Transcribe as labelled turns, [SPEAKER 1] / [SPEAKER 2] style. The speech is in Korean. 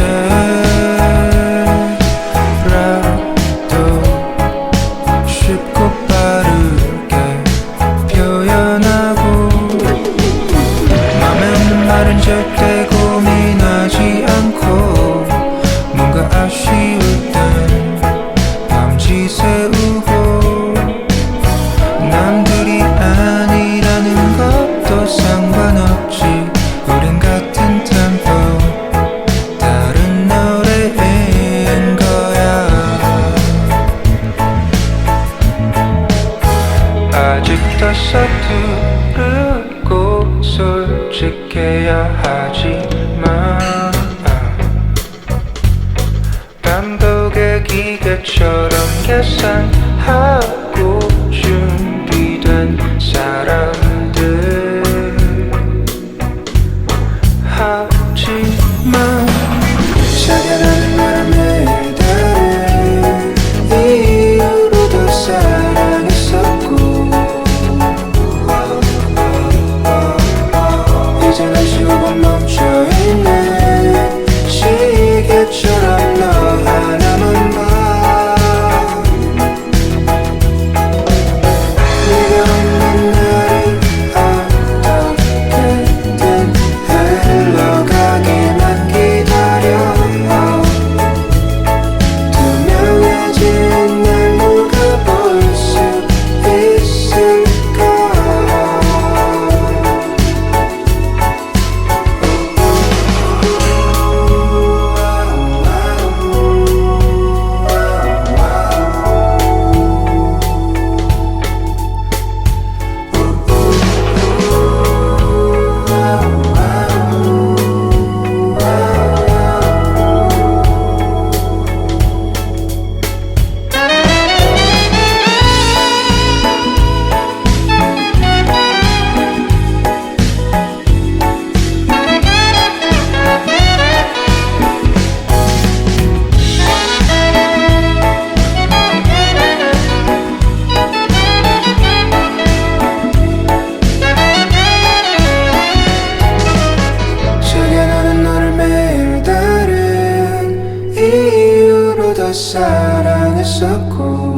[SPEAKER 1] pressure 아직도 서두르고 솔직해야 하지만 감독의 기계처럼 계산하고 준비된 삶 사랑했었고